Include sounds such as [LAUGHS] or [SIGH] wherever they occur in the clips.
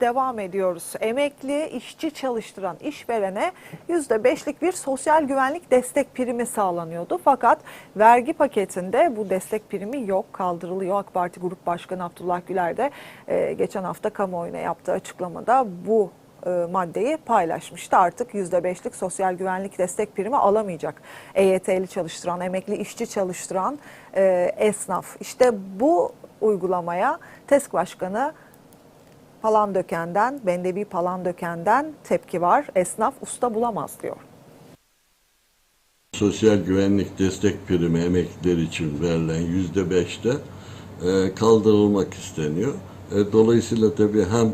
devam ediyoruz. Emekli, işçi çalıştıran işverene %5'lik bir sosyal güvenlik destek primi sağlanıyordu. Fakat vergi paketinde bu destek primi yok, kaldırılıyor. AK Parti Grup Başkanı Abdullah Güler de e, geçen hafta kamuoyuna yaptığı açıklamada bu e, maddeyi paylaşmıştı. Artık %5'lik sosyal güvenlik destek primi alamayacak. EYT'li çalıştıran, emekli işçi çalıştıran e, esnaf. İşte bu uygulamaya TESK Başkanı Palandöken'den, Bendevi Palandöken'den tepki var. Esnaf usta bulamaz diyor. Sosyal güvenlik destek primi emekliler için verilen yüzde beşte e, kaldırılmak isteniyor. E, dolayısıyla tabii hem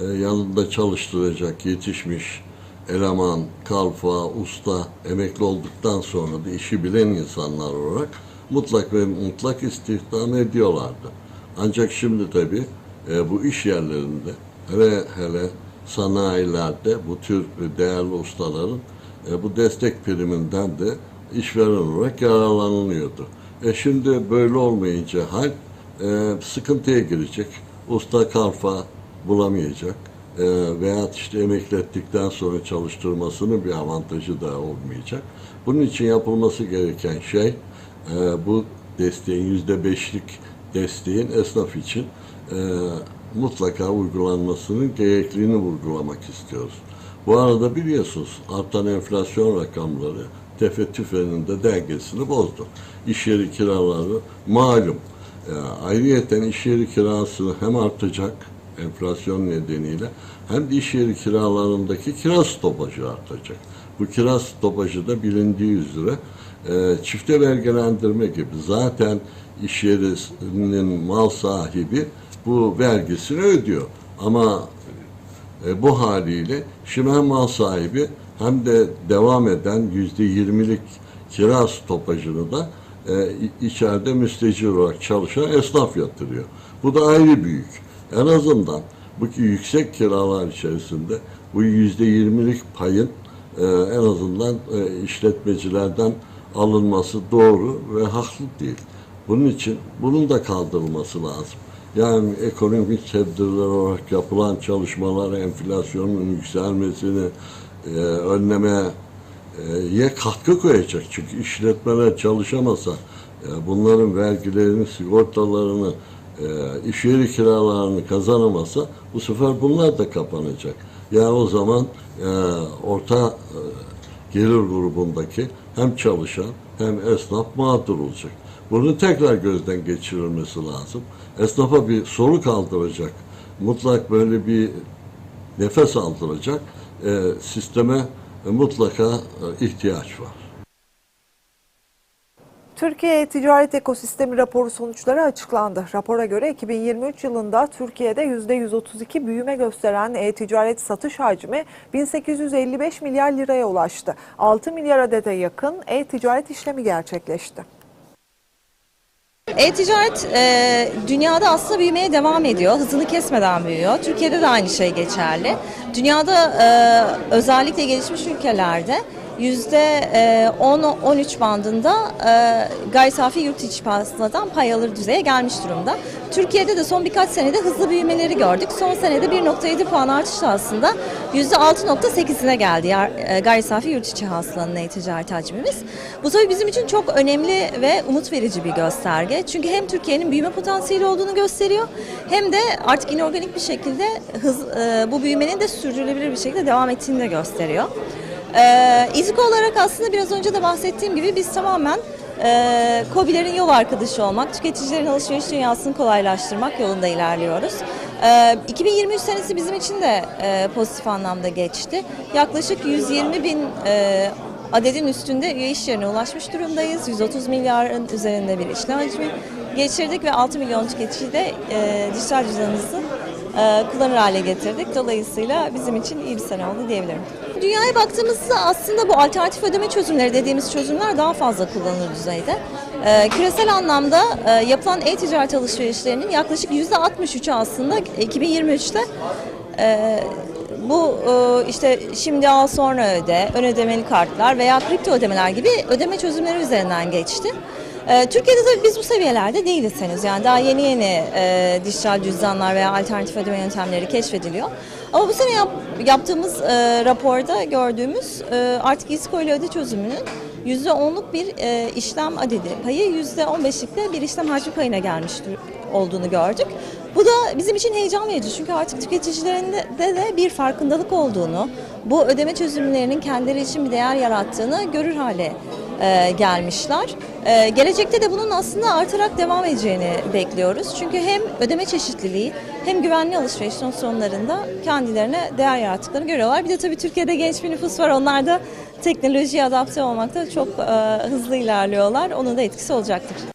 e, yanında çalıştıracak yetişmiş eleman, kalfa, usta emekli olduktan sonra da işi bilen insanlar olarak mutlak ve mutlak istihdam ediyorlardı. Ancak şimdi tabii e, bu iş yerlerinde hele hele sanayilerde bu tür değerli ustaların e, bu destek priminden de işveren olarak yararlanılıyordu. E şimdi böyle olmayınca hal e, sıkıntıya girecek. Usta kalfa bulamayacak. E, veya işte emekli ettikten sonra çalıştırmasının bir avantajı da olmayacak. Bunun için yapılması gereken şey e, bu desteğin yüzde beşlik desteğin esnaf için e, mutlaka uygulanmasının gerekliliğini vurgulamak istiyoruz. Bu arada biliyorsunuz artan enflasyon rakamları tefettüfenin de dengesini bozdu. İş yeri kiraları malum. E, ayrıyeten iş yeri kirası hem artacak enflasyon nedeniyle hem de iş yeri kiralarındaki kira stopajı artacak. Bu kira stopajı da bilindiği üzere e, çifte vergilendirme gibi zaten iş yerinin mal sahibi bu vergisini ödüyor. Ama e, bu haliyle şimdi hem mal sahibi hem de devam eden yüzde yirmilik kira stopajını da e, içeride müstecir olarak çalışan esnaf yatırıyor. Bu da ayrı büyük. En azından bu ki yüksek kiralar içerisinde bu yüzde yirmilik payın e, en azından e, işletmecilerden alınması doğru ve haklı değil. Bunun için bunun da kaldırılması lazım. Yani ekonomik tedbirler olarak yapılan çalışmalar enflasyonun yükselmesini e, önlemeye e, katkı koyacak. Çünkü işletmeler çalışamasa e, bunların vergilerini, sigortalarını, e, iş yeri kiralarını kazanamasa bu sefer bunlar da kapanacak. Yani o zaman e, orta e, gelir grubundaki hem çalışan hem esnaf mağdur olacak. Bunu tekrar gözden geçirilmesi lazım. Esnafa bir soru kaldıracak, mutlak böyle bir nefes aldıracak e, sisteme e, mutlaka e, ihtiyaç var. Türkiye Ticaret Ekosistemi raporu sonuçları açıklandı. Rapora göre 2023 yılında Türkiye'de %132 büyüme gösteren e-ticaret satış hacmi 1855 milyar liraya ulaştı. 6 milyar adede yakın e-ticaret işlemi gerçekleşti. E-ticaret e, dünyada aslında büyümeye devam ediyor. Hızını kesmeden büyüyor. Türkiye'de de aynı şey geçerli. Dünyada e, özellikle gelişmiş ülkelerde 10-13 bandında e, gayri safi yurt içi hasıladan pay alır düzeye gelmiş durumda. Türkiye'de de son birkaç senede hızlı büyümeleri gördük. Son senede 1.7 puan artışla aslında yüzde 6.8'ine geldi yer- e, gayri safi yurt içi hasılanın e-ticaret hacmimiz. Bu tabii bizim için çok önemli ve umut verici bir gösterge. Çünkü hem Türkiye'nin büyüme potansiyeli olduğunu gösteriyor hem de artık inorganik bir şekilde hız, e, bu büyümenin de sürdürülebilir bir şekilde devam ettiğini de gösteriyor. Ee, İZİK olarak aslında biraz önce de bahsettiğim gibi biz tamamen e, KOBİ'lerin yol arkadaşı olmak, tüketicilerin alışveriş dünyasını kolaylaştırmak yolunda ilerliyoruz. Ee, 2023 senesi bizim için de e, pozitif anlamda geçti. Yaklaşık 120 bin e, adedin üstünde üye iş yerine ulaşmış durumdayız. 130 milyarın üzerinde bir işlem geçirdik ve 6 milyon tüketici de e, dijital cüzdanımızı e, kullanır hale getirdik. Dolayısıyla bizim için iyi bir sene oldu diyebilirim. Dünyaya baktığımızda aslında bu alternatif ödeme çözümleri dediğimiz çözümler daha fazla kullanılır düzeyde. E, küresel anlamda e, yapılan e-ticaret alışverişlerinin yaklaşık %63'ü aslında 2023'te e, bu e, işte şimdi al sonra öde, ön ödemeli kartlar veya kripto ödemeler gibi ödeme çözümleri üzerinden geçti. E, Türkiye'de tabii biz bu seviyelerde değiliz henüz. Yani daha yeni yeni e, dijital cüzdanlar veya alternatif ödeme yöntemleri keşfediliyor. Ama bu sene yap- yaptığımız e, raporda gördüğümüz e, artık İSKO ile öde çözümünün %10'luk bir e, işlem adedi payı %15'lik de bir işlem hacmi payına gelmiş olduğunu gördük. Bu da bizim için heyecan verici çünkü artık tüketicilerin de, de de bir farkındalık olduğunu, bu ödeme çözümlerinin kendileri için bir değer yarattığını görür hale e, gelmişler. E, gelecekte de bunun aslında artarak devam edeceğini bekliyoruz. Çünkü hem ödeme çeşitliliği hem güvenli alışveriş sonlarında kendilerine değer yarattıklarını görüyorlar. Bir de tabii Türkiye'de genç bir nüfus var. Onlar da teknolojiye adapte olmakta çok e, hızlı ilerliyorlar. Onun da etkisi olacaktır.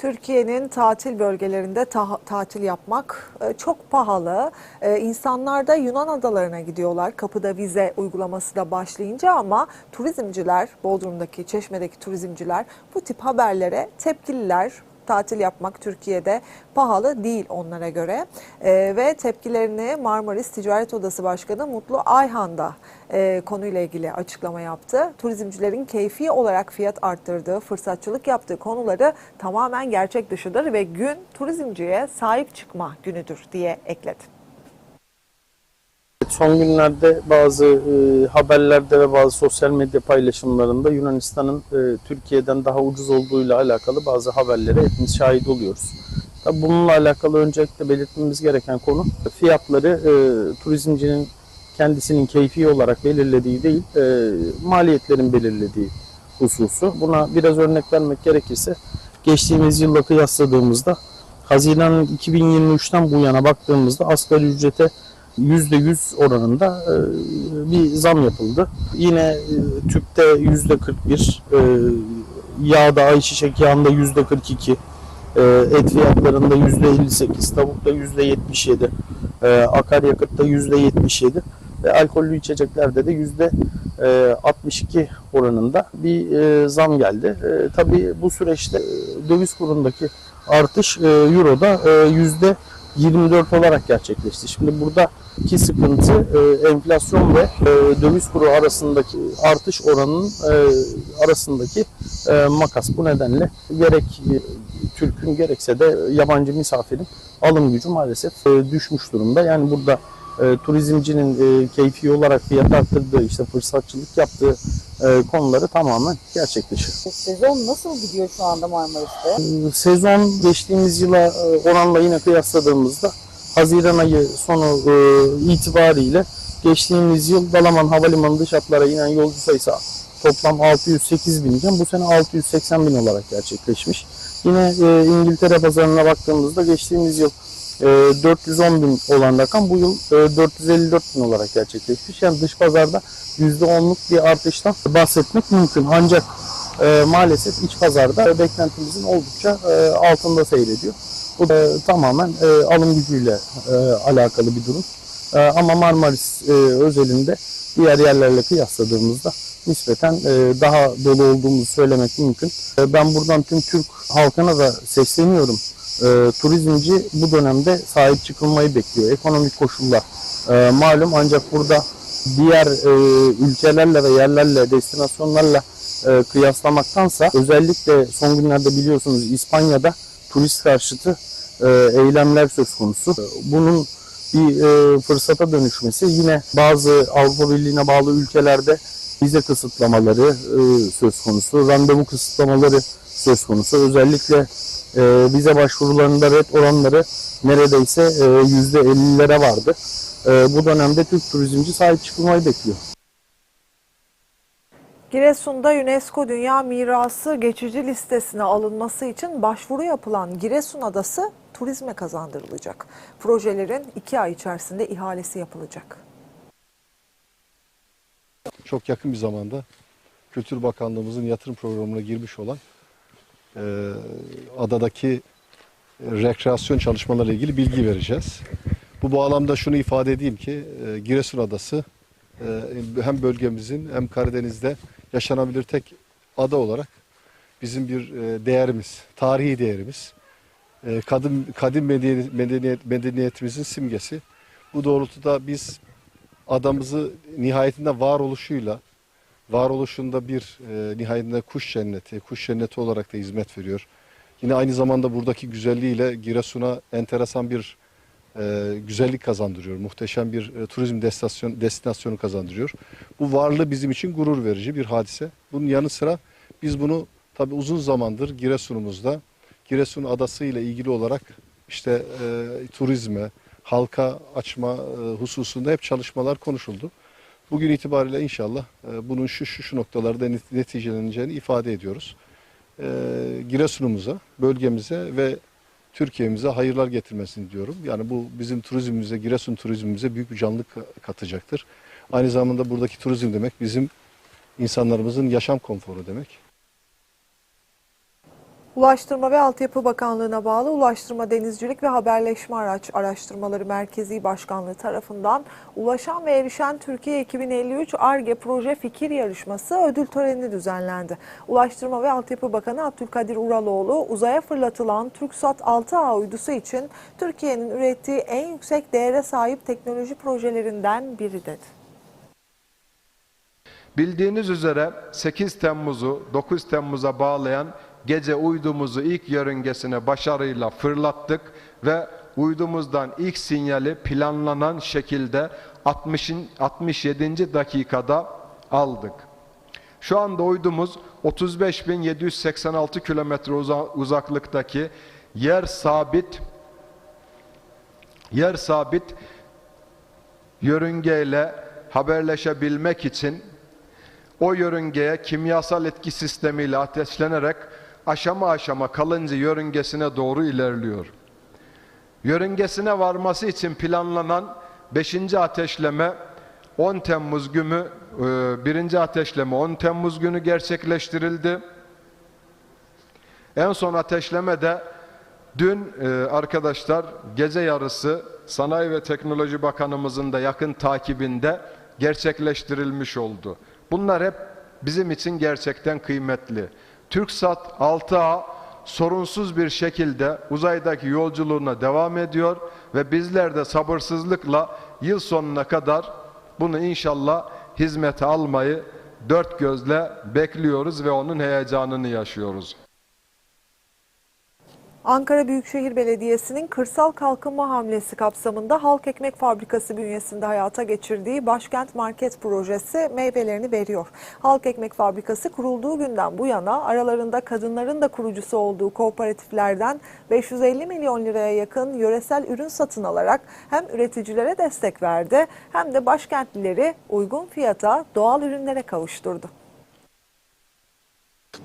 Türkiye'nin tatil bölgelerinde ta- tatil yapmak e, çok pahalı. E, insanlar da Yunan adalarına gidiyorlar. Kapıda vize uygulaması da başlayınca ama turizmciler, Bodrum'daki, Çeşme'deki turizmciler bu tip haberlere tepkililer. Tatil yapmak Türkiye'de pahalı değil onlara göre. E, ve tepkilerini Marmaris Ticaret Odası Başkanı Mutlu Ayhan da e, konuyla ilgili açıklama yaptı. Turizmcilerin keyfi olarak fiyat arttırdığı, fırsatçılık yaptığı konuları tamamen gerçek dışıdır ve gün turizmciye sahip çıkma günüdür diye ekledi. Son günlerde bazı e, haberlerde ve bazı sosyal medya paylaşımlarında Yunanistan'ın e, Türkiye'den daha ucuz olduğuyla alakalı bazı haberlere hepimiz şahit oluyoruz. Tabii bununla alakalı öncelikle belirtmemiz gereken konu fiyatları e, turizmcinin kendisinin keyfi olarak belirlediği değil, e, maliyetlerin belirlediği hususu. Buna biraz örnek vermek gerekirse geçtiğimiz yılla kıyasladığımızda Haziran 2023'ten bu yana baktığımızda asgari ücrete %100 oranında e, bir zam yapıldı. Yine e, tüpte %41, e, yağda ayçiçek yağında %42, e, et fiyatlarında %58, tavukta %77, e, akaryakıtta %77 ve alkollü içeceklerde de %62 oranında bir zam geldi. Tabii bu süreçte döviz kurundaki artış Euro'da yüzde 24 olarak gerçekleşti. Şimdi burada iki sıkıntı e, enflasyon ve e, döviz kuru arasındaki artış oranının e, arasındaki e, makas. Bu nedenle gerek e, Türk'ün gerekse de yabancı misafirin alım gücü maalesef e, düşmüş durumda. Yani burada e, turizmcinin e, keyfi olarak fiyat arttırdığı, işte fırsatçılık yaptığı e, konuları tamamen gerçek dışı. Sezon nasıl gidiyor şu anda Marmaris'te? Sezon geçtiğimiz yıla e, oranla yine kıyasladığımızda Haziran ayı sonu e, itibariyle geçtiğimiz yıl Dalaman Havalimanı dış hatlara inen yolcu sayısı toplam 608 bin iken bu sene 680 bin olarak gerçekleşmiş. Yine e, İngiltere pazarına baktığımızda geçtiğimiz yıl e, 410 bin olan rakam bu yıl e, 454 bin olarak gerçekleşmiş. Yani dış pazarda %10'luk bir artıştan bahsetmek mümkün. Ancak e, maalesef iç pazarda beklentimizin oldukça e, altında seyrediyor. Bu da e, tamamen e, alım gücüyle e, alakalı bir durum. E, ama Marmaris e, özelinde diğer yerlerle kıyasladığımızda nispeten e, daha dolu olduğumuzu söylemek mümkün. E, ben buradan tüm Türk halkına da sesleniyorum. E, turizmci bu dönemde sahip çıkılmayı bekliyor. Ekonomik koşullar e, malum ancak burada diğer e, ülkelerle ve yerlerle, destinasyonlarla e, kıyaslamaktansa özellikle son günlerde biliyorsunuz İspanya'da turist karşıtı e, eylemler söz konusu. Bunun bir e, fırsata dönüşmesi yine bazı Avrupa Birliği'ne bağlı ülkelerde vize kısıtlamaları e, söz konusu, randevu kısıtlamaları söz konusu. Özellikle e, vize başvurularında red oranları neredeyse e, %50'lere vardı. E, bu dönemde Türk turizmci sahip çıkılmayı bekliyor. Giresun'da UNESCO Dünya Mirası geçici listesine alınması için başvuru yapılan Giresun Adası turizme kazandırılacak. Projelerin iki ay içerisinde ihalesi yapılacak. çok yakın bir zamanda Kültür Bakanlığımızın yatırım programına girmiş olan e, adadaki rekreasyon çalışmalarıyla ilgili bilgi vereceğiz. Bu bağlamda şunu ifade edeyim ki e, Giresun Adası e, hem bölgemizin hem Karadeniz'de yaşanabilir tek ada olarak bizim bir e, değerimiz, tarihi değerimiz. E, kadim kadim medeniyet, medeniyetimizin simgesi. Bu doğrultuda biz adamızı nihayetinde varoluşuyla varoluşunda bir e, nihayetinde kuş cenneti, kuş cenneti olarak da hizmet veriyor. Yine aynı zamanda buradaki güzelliğiyle Giresun'a enteresan bir e, güzellik kazandırıyor. Muhteşem bir e, turizm destinasyon, destinasyonu kazandırıyor. Bu varlığı bizim için gurur verici bir hadise. Bunun yanı sıra biz bunu tabii uzun zamandır Giresun'umuzda Giresun Adası ile ilgili olarak işte e, turizme, halka açma e, hususunda hep çalışmalar konuşuldu. Bugün itibariyle inşallah e, bunun şu şu şu noktalarda net- neticeleneceğini ifade ediyoruz. E, Giresun'umuza, bölgemize ve Türkiye'mize hayırlar getirmesini diyorum. Yani bu bizim turizmimize, Giresun turizmimize büyük bir canlılık ka- katacaktır. Aynı zamanda buradaki turizm demek bizim insanlarımızın yaşam konforu demek. Ulaştırma ve Altyapı Bakanlığı'na bağlı Ulaştırma Denizcilik ve Haberleşme Araç Araştırmaları Merkezi Başkanlığı tarafından Ulaşan ve Erişen Türkiye 2053 ARGE Proje Fikir Yarışması ödül töreni düzenlendi. Ulaştırma ve Altyapı Bakanı Abdülkadir Uraloğlu uzaya fırlatılan TürkSat 6A uydusu için Türkiye'nin ürettiği en yüksek değere sahip teknoloji projelerinden biri dedi. Bildiğiniz üzere 8 Temmuz'u 9 Temmuz'a bağlayan gece uydumuzu ilk yörüngesine başarıyla fırlattık ve uydumuzdan ilk sinyali planlanan şekilde 60'ın 67. dakikada aldık. Şu anda uydumuz 35.786 kilometre uza- uzaklıktaki yer sabit yer sabit yörüngeyle haberleşebilmek için o yörüngeye kimyasal etki sistemiyle ateşlenerek aşama aşama kalıncı yörüngesine doğru ilerliyor. Yörüngesine varması için planlanan 5. ateşleme 10 Temmuz günü, 1. ateşleme 10 Temmuz günü gerçekleştirildi. En son ateşleme de dün e, arkadaşlar gece yarısı Sanayi ve Teknoloji Bakanımızın da yakın takibinde gerçekleştirilmiş oldu. Bunlar hep bizim için gerçekten kıymetli. TürkSat 6A sorunsuz bir şekilde uzaydaki yolculuğuna devam ediyor ve bizler de sabırsızlıkla yıl sonuna kadar bunu inşallah hizmete almayı dört gözle bekliyoruz ve onun heyecanını yaşıyoruz. Ankara Büyükşehir Belediyesi'nin kırsal kalkınma hamlesi kapsamında Halk Ekmek Fabrikası bünyesinde hayata geçirdiği Başkent Market projesi meyvelerini veriyor. Halk Ekmek Fabrikası kurulduğu günden bu yana aralarında kadınların da kurucusu olduğu kooperatiflerden 550 milyon liraya yakın yöresel ürün satın alarak hem üreticilere destek verdi hem de başkentlileri uygun fiyata doğal ürünlere kavuşturdu.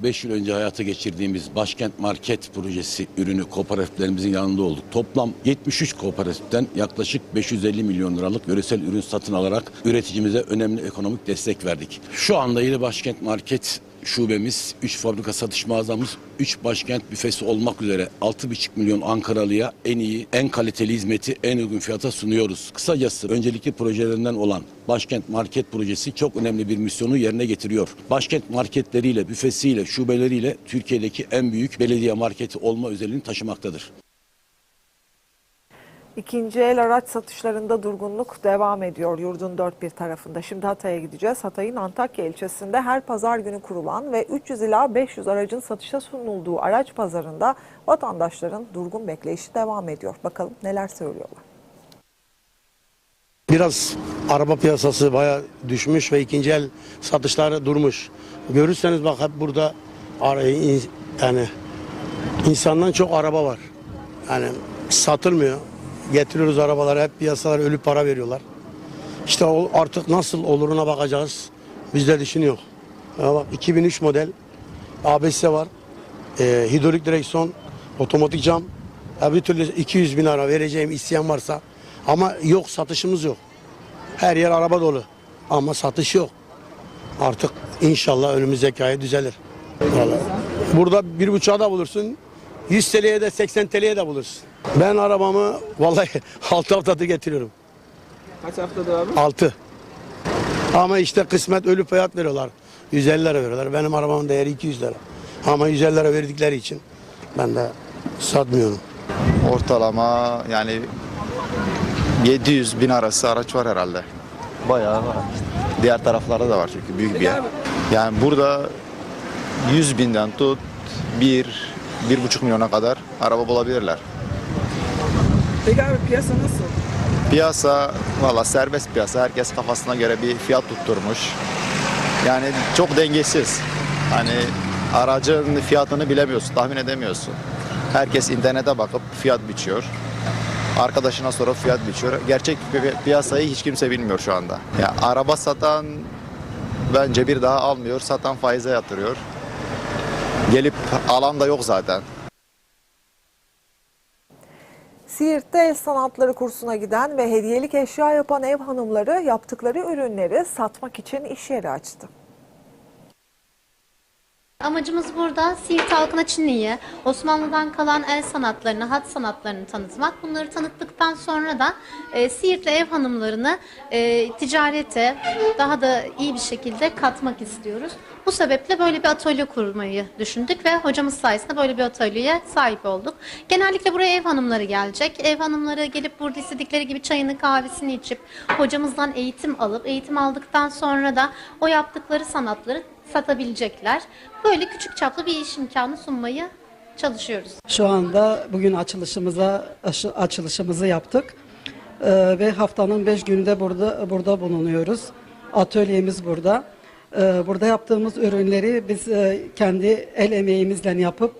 5 yıl önce hayata geçirdiğimiz Başkent Market projesi ürünü kooperatiflerimizin yanında olduk. Toplam 73 kooperatiften yaklaşık 550 milyon liralık yöresel ürün satın alarak üreticimize önemli ekonomik destek verdik. Şu anda yeni Başkent Market şubemiz, 3 fabrika satış mağazamız, 3 başkent büfesi olmak üzere 6,5 milyon Ankaralıya en iyi, en kaliteli hizmeti en uygun fiyata sunuyoruz. Kısacası öncelikli projelerinden olan Başkent Market projesi çok önemli bir misyonu yerine getiriyor. Başkent marketleriyle, büfesiyle, şubeleriyle Türkiye'deki en büyük belediye marketi olma özelliğini taşımaktadır. İkinci el araç satışlarında durgunluk devam ediyor yurdun dört bir tarafında. Şimdi Hatay'a gideceğiz. Hatay'ın Antakya ilçesinde her pazar günü kurulan ve 300 ila 500 aracın satışa sunulduğu araç pazarında vatandaşların durgun bekleyişi devam ediyor. Bakalım neler söylüyorlar. Biraz araba piyasası baya düşmüş ve ikinci el satışları durmuş. Görürseniz bak hep burada yani insandan çok araba var. Yani satılmıyor. Getiriyoruz arabaları hep piyasalar ölü para veriyorlar. İşte artık nasıl oluruna bakacağız. Biz de düşünüyor. Ya bak 2003 model ABS var. Ee, hidrolik direksiyon, otomatik cam. Ya bir türlü 200 bin lira vereceğim isteyen varsa. Ama yok satışımız yok. Her yer araba dolu. Ama satış yok. Artık inşallah önümüzdeki ay düzelir. Vallahi. Burada bir buçuğa da bulursun. 100 TL'ye de 80 TL'ye de bulursun. Ben arabamı vallahi [LAUGHS] 6 haftadır getiriyorum. Kaç haftadır abi? 6. Ama işte kısmet ölü fiyat veriyorlar. 150 lira veriyorlar. Benim arabamın değeri 200 lira. Ama 150 lira verdikleri için ben de satmıyorum. Ortalama yani 700 bin arası araç var herhalde. Bayağı var. Diğer taraflarda da var çünkü büyük bir yer. Yani burada 100 binden tut 1 1,5 milyona kadar araba bulabilirler. Peki abi piyasa nasıl? Piyasa valla serbest piyasa. Herkes kafasına göre bir fiyat tutturmuş. Yani çok dengesiz. Hani aracın fiyatını bilemiyorsun, tahmin edemiyorsun. Herkes internete bakıp fiyat biçiyor. Arkadaşına sorup fiyat biçiyor. Gerçek pi- piyasayı hiç kimse bilmiyor şu anda. Ya araba satan bence bir daha almıyor, satan faize yatırıyor. Gelip alan da yok zaten. Siirt'te el sanatları kursuna giden ve hediyelik eşya yapan ev hanımları yaptıkları ürünleri satmak için iş yeri açtı. Amacımız burada Siirt halkına Çinli'yi, Osmanlı'dan kalan el sanatlarını, hat sanatlarını tanıtmak. Bunları tanıttıktan sonra da e, Siirtli ev hanımlarını e, ticarete daha da iyi bir şekilde katmak istiyoruz. Bu sebeple böyle bir atölye kurmayı düşündük ve hocamız sayesinde böyle bir atölyeye sahip olduk. Genellikle buraya ev hanımları gelecek. Ev hanımları gelip burada istedikleri gibi çayını kahvesini içip hocamızdan eğitim alıp eğitim aldıktan sonra da o yaptıkları sanatları satabilecekler. Böyle küçük çaplı bir iş imkanı sunmayı çalışıyoruz. Şu anda bugün açılışımıza açılışımızı yaptık Ee, ve haftanın 5 günde burada burada bulunuyoruz. Atölyemiz burada. Ee, burada yaptığımız ürünleri biz e, kendi el emeğimizle yapıp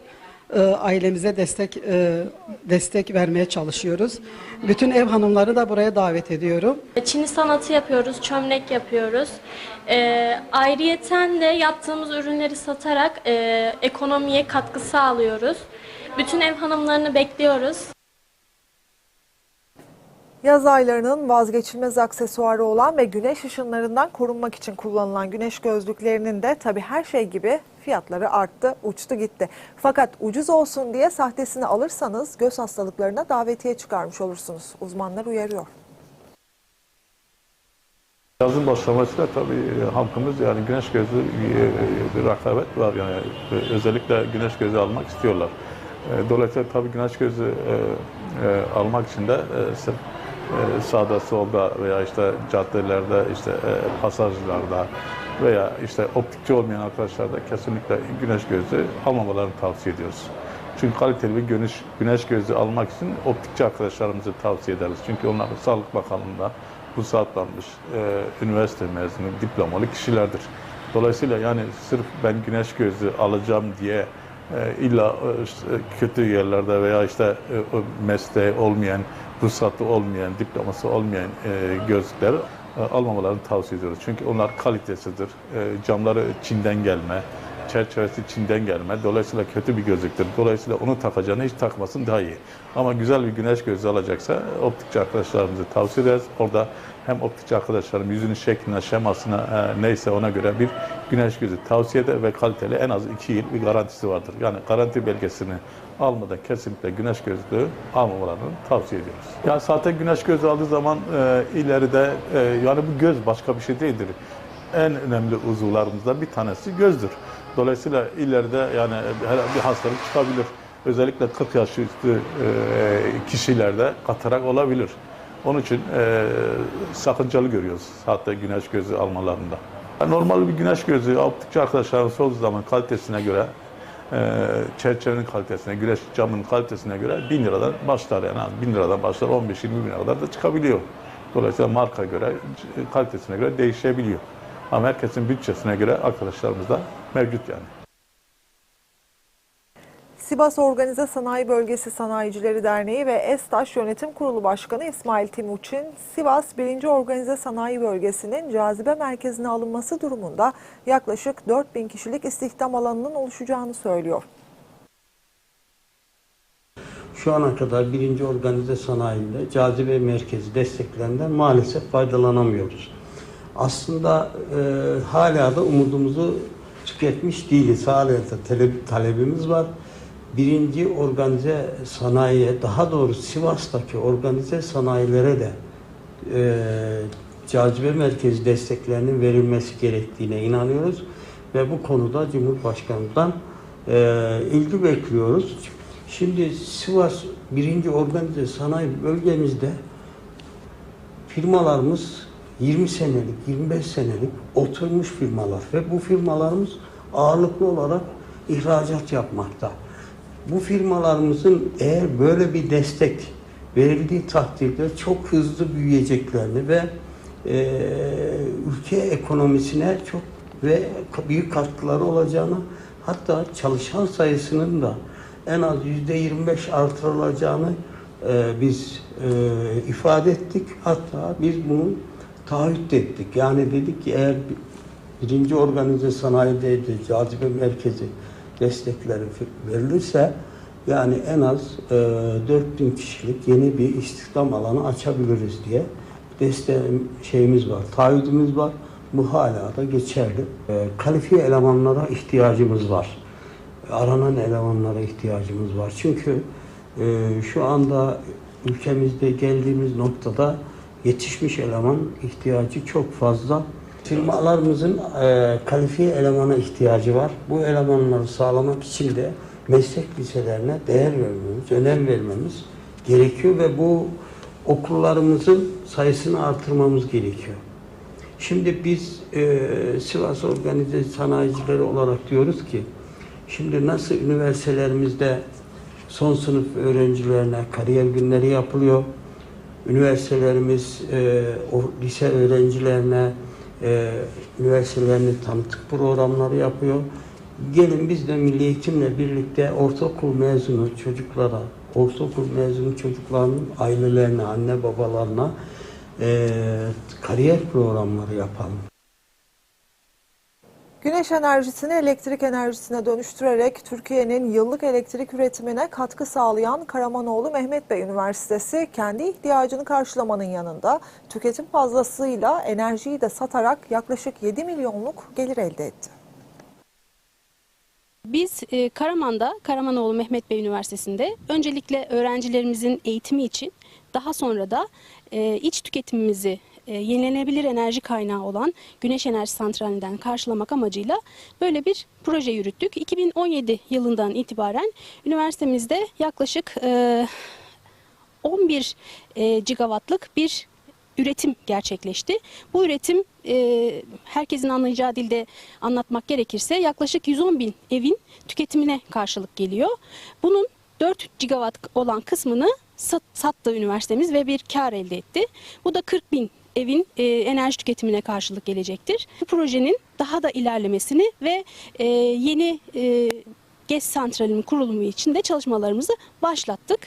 e, ailemize destek e, destek vermeye çalışıyoruz. Bütün ev hanımları da buraya davet ediyorum. Çini sanatı yapıyoruz, çömlek yapıyoruz. Ee, ayrıyeten de yaptığımız ürünleri satarak e, ekonomiye katkı sağlıyoruz. Bütün ev hanımlarını bekliyoruz. Yaz aylarının vazgeçilmez aksesuarı olan ve güneş ışınlarından korunmak için kullanılan güneş gözlüklerinin de tabi her şey gibi fiyatları arttı, uçtu gitti. Fakat ucuz olsun diye sahtesini alırsanız göz hastalıklarına davetiye çıkarmış olursunuz. Uzmanlar uyarıyor. Yazın başlamasıyla tabii halkımız yani güneş gözü e, bir rekabet var yani E, özellikle güneş gözü almak istiyorlar. E, Dolayısıyla tabii güneş gözü e, e, almak için de e, e, sağda solda veya işte caddelerde işte e, pasajlarda veya işte optikçi olmayan arkadaşlar da kesinlikle güneş gözü almamalarını tavsiye ediyoruz. Çünkü kaliteli bir güneş, güneş gözü almak için optikçi arkadaşlarımızı tavsiye ederiz. Çünkü onlar Sağlık Bakanlığı'nda ruhsatlanmış, e, üniversite mezunu, diplomalı kişilerdir. Dolayısıyla yani sırf ben güneş gözü alacağım diye e, illa e, kötü yerlerde veya işte e, mesleği olmayan, ruhsatı olmayan, diploması olmayan e, gözlükleri e, almamalarını tavsiye ediyoruz. Çünkü onlar kalitesidir. E, camları Çin'den gelme, çerçevesi Çin'den gelme. Dolayısıyla kötü bir gözlüktür. Dolayısıyla onu takacağını hiç takmasın daha iyi. Ama güzel bir güneş gözü alacaksa optikçi arkadaşlarımızı tavsiye ederiz. Orada hem optikçi arkadaşlarım yüzünün şekline, şemasına e, neyse ona göre bir güneş gözü tavsiye eder ve kaliteli en az iki yıl bir garantisi vardır. Yani garanti belgesini almadan kesinlikle güneş gözlüğü almamalarını tavsiye ediyoruz. Yani zaten güneş gözü aldığı zaman e, ileride e, yani bu göz başka bir şey değildir. En önemli uzuvlarımızdan bir tanesi gözdür. Dolayısıyla ileride yani bir hastalık çıkabilir. Özellikle 40 yaş üstü e, kişilerde katarak olabilir. Onun için e, sakıncalı görüyoruz saatte güneş gözü almalarında. Normal bir güneş gözü optikçi arkadaşların sorduğu zaman kalitesine göre e, çerçevenin kalitesine, güneş camının kalitesine göre 1000 liradan başlar yani 1000 liradan başlar 15-20 bin lira kadar da çıkabiliyor. Dolayısıyla marka göre, kalitesine göre değişebiliyor. Ama herkesin bütçesine göre arkadaşlarımız da mevcut yani. Sivas Organize Sanayi Bölgesi Sanayicileri Derneği ve ESTAŞ Yönetim Kurulu Başkanı İsmail Timuçin, Sivas 1. Organize Sanayi Bölgesi'nin cazibe merkezine alınması durumunda yaklaşık 4000 kişilik istihdam alanının oluşacağını söylüyor. Şu ana kadar birinci organize sanayinde cazibe merkezi desteklerinden maalesef faydalanamıyoruz. Aslında e, hala da umudumuzu tüketmiş değiliz. Hala da tale- talebimiz var. Birinci organize sanayiye, daha doğrusu Sivas'taki organize sanayilere de e, cazibe merkezi desteklerinin verilmesi gerektiğine inanıyoruz. Ve bu konuda Cumhurbaşkanı'ndan e, ilgi bekliyoruz. Şimdi Sivas birinci organize sanayi bölgemizde firmalarımız 20 senelik, 25 senelik oturmuş firmalar ve bu firmalarımız ağırlıklı olarak ihracat yapmakta. Bu firmalarımızın eğer böyle bir destek verildiği takdirde çok hızlı büyüyeceklerini ve e, ülke ekonomisine çok ve büyük katkıları olacağını hatta çalışan sayısının da en az yüzde 25 artırılacağını e, biz e, ifade ettik. Hatta biz bunu taahhüt ettik. Yani dedik ki eğer birinci organize sanayide de cazibe merkezi destekleri verilirse yani en az e, 4000 kişilik yeni bir istihdam alanı açabiliriz diye desteğim şeyimiz var, taahhüdümüz var. Bu hala da geçerli. E, kalifiye elemanlara ihtiyacımız var. Aranan elemanlara ihtiyacımız var. Çünkü e, şu anda ülkemizde geldiğimiz noktada yetişmiş eleman ihtiyacı çok fazla. Firmalarımızın e, kalifiye elemana ihtiyacı var. Bu elemanları sağlamak için de meslek liselerine değer vermemiz, önem vermemiz gerekiyor ve bu okullarımızın sayısını artırmamız gerekiyor. Şimdi biz e, Sivas Organize Sanayicileri olarak diyoruz ki, şimdi nasıl üniversitelerimizde son sınıf öğrencilerine kariyer günleri yapılıyor, üniversitelerimiz e, o lise öğrencilerine e, üniversitelerini tanıtık programları yapıyor. Gelin biz de Milli Eğitimle birlikte ortaokul mezunu çocuklara, ortaokul mezunu çocukların ailelerine, anne babalarına e, kariyer programları yapalım. Güneş enerjisini elektrik enerjisine dönüştürerek Türkiye'nin yıllık elektrik üretimine katkı sağlayan Karamanoğlu Mehmet Bey Üniversitesi kendi ihtiyacını karşılamanın yanında tüketim fazlasıyla enerjiyi de satarak yaklaşık 7 milyonluk gelir elde etti. Biz e, Karaman'da, Karamanoğlu Mehmet Bey Üniversitesi'nde öncelikle öğrencilerimizin eğitimi için daha sonra da e, iç tüketimimizi yenilenebilir enerji kaynağı olan güneş enerji santralinden karşılamak amacıyla böyle bir proje yürüttük. 2017 yılından itibaren üniversitemizde yaklaşık e, 11 e, gigawattlık bir üretim gerçekleşti. Bu üretim e, herkesin anlayacağı dilde anlatmak gerekirse yaklaşık 110 bin evin tüketimine karşılık geliyor. Bunun 4 gigawatt olan kısmını sat, sattı üniversitemiz ve bir kar elde etti. Bu da 40 bin evin e, enerji tüketimine karşılık gelecektir. Bu projenin daha da ilerlemesini ve e, yeni e, GES santralinin kurulumu için de çalışmalarımızı başlattık.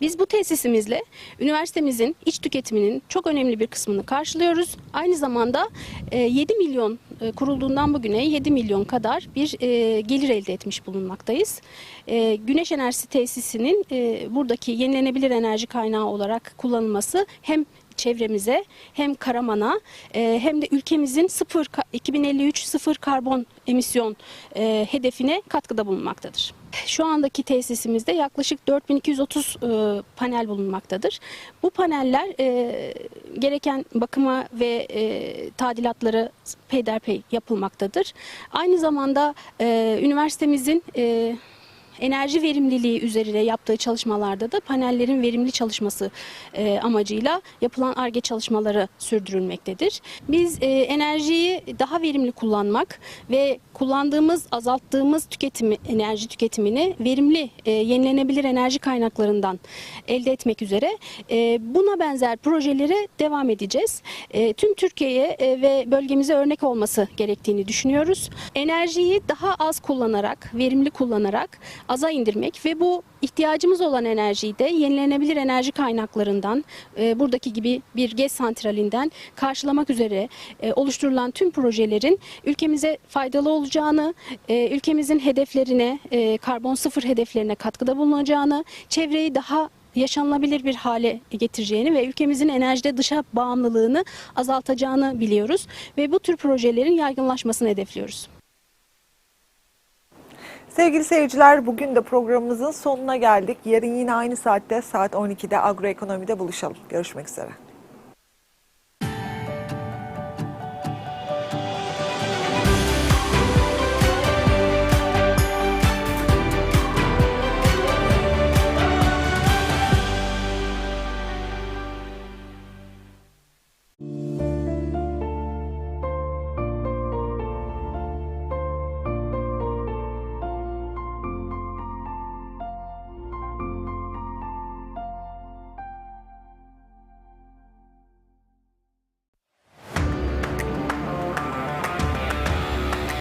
Biz bu tesisimizle üniversitemizin iç tüketiminin çok önemli bir kısmını karşılıyoruz. Aynı zamanda e, 7 milyon e, kurulduğundan bugüne 7 milyon kadar bir e, gelir elde etmiş bulunmaktayız. E, güneş enerjisi tesisinin e, buradaki yenilenebilir enerji kaynağı olarak kullanılması hem çevremize hem Karaman'a e, hem de ülkemizin sıfır ka- 2053 sıfır karbon emisyon e, hedefine katkıda bulunmaktadır. Şu andaki tesisimizde yaklaşık 4230 e, panel bulunmaktadır. Bu paneller e, gereken bakıma ve e, tadilatları peyderpey yapılmaktadır. Aynı zamanda e, üniversitemizin e, enerji verimliliği üzerine yaptığı çalışmalarda da panellerin verimli çalışması e, amacıyla yapılan ARGE çalışmaları sürdürülmektedir. Biz e, enerjiyi daha verimli kullanmak ve kullandığımız, azalttığımız tüketimi, enerji tüketimini verimli e, yenilenebilir enerji kaynaklarından elde etmek üzere e, buna benzer projelere devam edeceğiz. E, tüm Türkiye'ye e, ve bölgemize örnek olması gerektiğini düşünüyoruz. Enerjiyi daha az kullanarak, verimli kullanarak aza indirmek ve bu ihtiyacımız olan enerjiyi de yenilenebilir enerji kaynaklarından e, buradaki gibi bir GES santralinden karşılamak üzere e, oluşturulan tüm projelerin ülkemize faydalı olacağını, e, ülkemizin hedeflerine, e, karbon sıfır hedeflerine katkıda bulunacağını, çevreyi daha yaşanılabilir bir hale getireceğini ve ülkemizin enerjide dışa bağımlılığını azaltacağını biliyoruz ve bu tür projelerin yaygınlaşmasını hedefliyoruz. Sevgili seyirciler bugün de programımızın sonuna geldik. Yarın yine aynı saatte saat 12'de agroekonomide buluşalım. Görüşmek üzere.